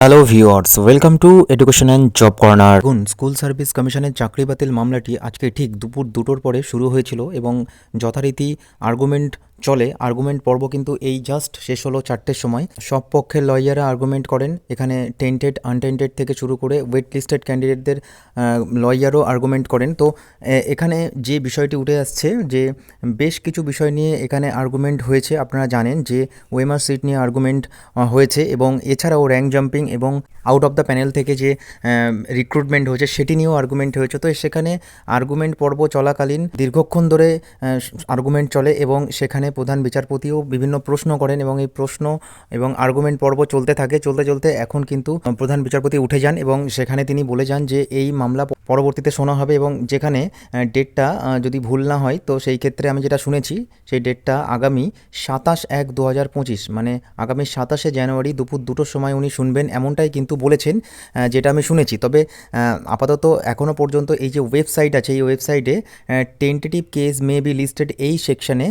Hello viewers welcome to education and job corner দেখুন school service কমিশনের চাকরি বাতিল মামলাটি আজকে ঠিক দুপুর দুটোর পরে শুরু হয়েছিল এবং যথারীতি আর্গুমেন্ট চলে। আর্গুমেন্ট পর্ব কিন্তু এই জাস্ট শেষ হলো চারটের সময়। সব পক্ষের লয়াররা আর্গুমেন্ট করেন। এখানে টেন্টেড আনটেন্টেড থেকে শুরু করে ওয়েট লিস্টেড ক্যান্ডিডেটদের লয়ারও আর্গুমেন্ট করেন। তো এখানে যে বিষয়টি উঠে আসছে যে বেশ কিছু বিষয় নিয়ে এখানে আর্গুমেন্ট হয়েছে, আপনারা জানেন যে ওয়েমার সিট নিয়ে আর্গুমেন্ট হয়েছে এবং এছাড়াও র্যাঙ্ক জাম্পিং এবং আউট অফ দ্য প্যানেল থেকে যে রিক্রুটমেন্ট হয়েছে সেটি নিয়েও আর্গুমেন্ট হয়েছে। তো সেখানে আর্গুমেন্ট পর্ব চলাকালীন দীর্ঘক্ষণ ধরে আর্গুমেন্ট চলে এবং সেখানে প্রধান বিচারপতিও বিভিন্ন প্রশ্ন করেন এবং এই প্রশ্ন এবং আর্গুমেন্ট পর্ব চলতে থাকে। চলতে চলতে এখন কিন্তু প্রধান বিচারপতি উঠে যান এবং সেখানে তিনি বলে যান যে, এই মামলা পরবর্তীতে শোনা হবে এবং যেখানে ডেটটা যদি ভুল না হয়, তো সেই ক্ষেত্রে আমি যেটা শুনেছি, সেই ডেটটা আগামী সাতাশ এক দু হাজার পঁচিশ মানে আগামী সাতাশে জানুয়ারি দুপুর দুটোর সময় উনি শুনবেন। এমনটাই কিন্তু বলেছেন যেটা আমি শুনেছি। তবে আপাতত এখনও পর্যন্ত এই যে ওয়েবসাইট আছে, এই ওয়েবসাইটে tentative case may be listed এই সেকশানে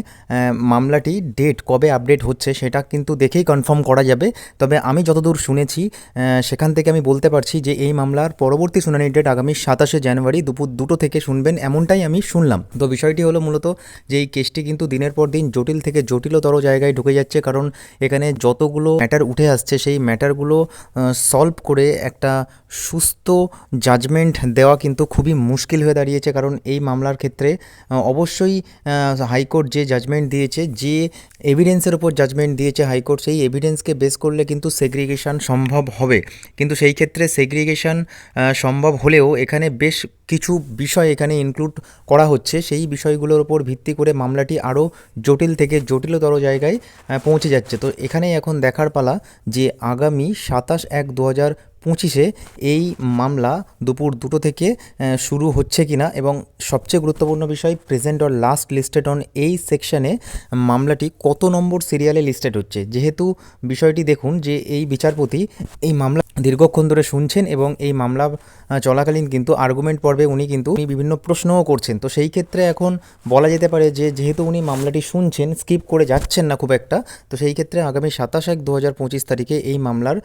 মামলাটি ডেট কবে আপডেট হচ্ছে সেটা কিন্তু দেখেই কনফার্ম করা যাবে। তবে আমি যতদূর শুনেছি সেখান থেকে আমি বলতে পারছি যে এই মামলার পরবর্তী শুনানির ডেট আগামী সাতাশে জানুয়ারি দুপুর দুটো থেকে শুনবেন, এমনটাই আমি শুনলাম। তো বিষয়টি হলো মূলত যে এই কেসটি কিন্তু দিনের পর দিন জটিল থেকে জটিলতর জায়গায় ঢুকে যাচ্ছে, কারণ এখানে যতগুলো ম্যাটার উঠে আসছে, সেই ম্যাটারগুলো সলভ করে একটা সুস্থ জাজমেন্ট দেওয়া কিন্তু খুবই মুশকিল হয়ে দাঁড়িয়েছে। কারণ এই মামলার ক্ষেত্রে অবশ্যই হাইকোর্ট যে জাজমেন্ট দিয়েছে, যে এভিডেন্সের উপর জাজমেন্ট দিয়েছে হাইকোর্ট, সেই এভিডেন্সকে বেস করলে কিন্তু সেগ্রিগেশন সম্ভব হবে। কিন্তু সেই ক্ষেত্রে সেগ্রিগেশন সম্ভব হলেও এখানে বেশ কিছু বিষয় এখানে ইনক্লুড করা হচ্ছে। সেই বিষয়গুলোর উপর ভিত্তি করে মামলাটি আরও জটিল থেকে জটিলতর জায়গায় পৌঁছে যাচ্ছে। তো এখানেই এখন দেখার পালা যে আগামী সাতাশ এক দু হাজার পঁচিশে এই মামলা দুপুর দুটো থেকে শুরু হচ্ছে কিনা এবং সবচেয়ে গুরুত্বপূর্ণ বিষয় present or last listed on এই সেকশানে মামলাটি কত নম্বর সিরিয়ালে লিস্টেড হচ্ছে? যেহেতু বিষয়টি দেখুন যে এই বিচারপতি এই মামলা দীর্ঘক্ষণ ধরে শুনছেন এবং এই মামলা চলাকালীন কিন্তু আর্গুমেন্ট পর্বে উনি কিন্তু উনি বিভিন্ন প্রশ্নও করছেন। তো সেই ক্ষেত্রে এখন বলা যেতে পারে যে, যেহেতু উনি মামলাটি শুনছেন স্কিপ করে যাচ্ছেন না খুব একটা, তো সেই ক্ষেত্রে আগামী সাতাশ এক দু হাজার পঁচিশ তারিখে এই মামলার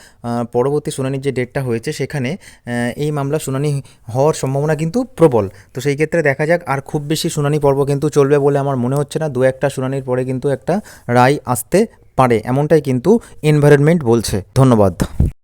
পরবর্তী শুনানির যে ডেটটা হয়েছে, সেখানে এই মামলা শুনানি হওয়ার সম্ভাবনা কিন্তু প্রবল। তো সেই ক্ষেত্রে দেখা যাক আর খুব বেশি শুনানি পর্ব কিন্তু চলবে বলে আমার মনে হচ্ছে না। দু একটা শুনানির পরে কিন্তু একটা রায় আসতে পারে, এমনটাই কিন্তু এনভায়রনমেন্ট বলছে। ধন্যবাদ।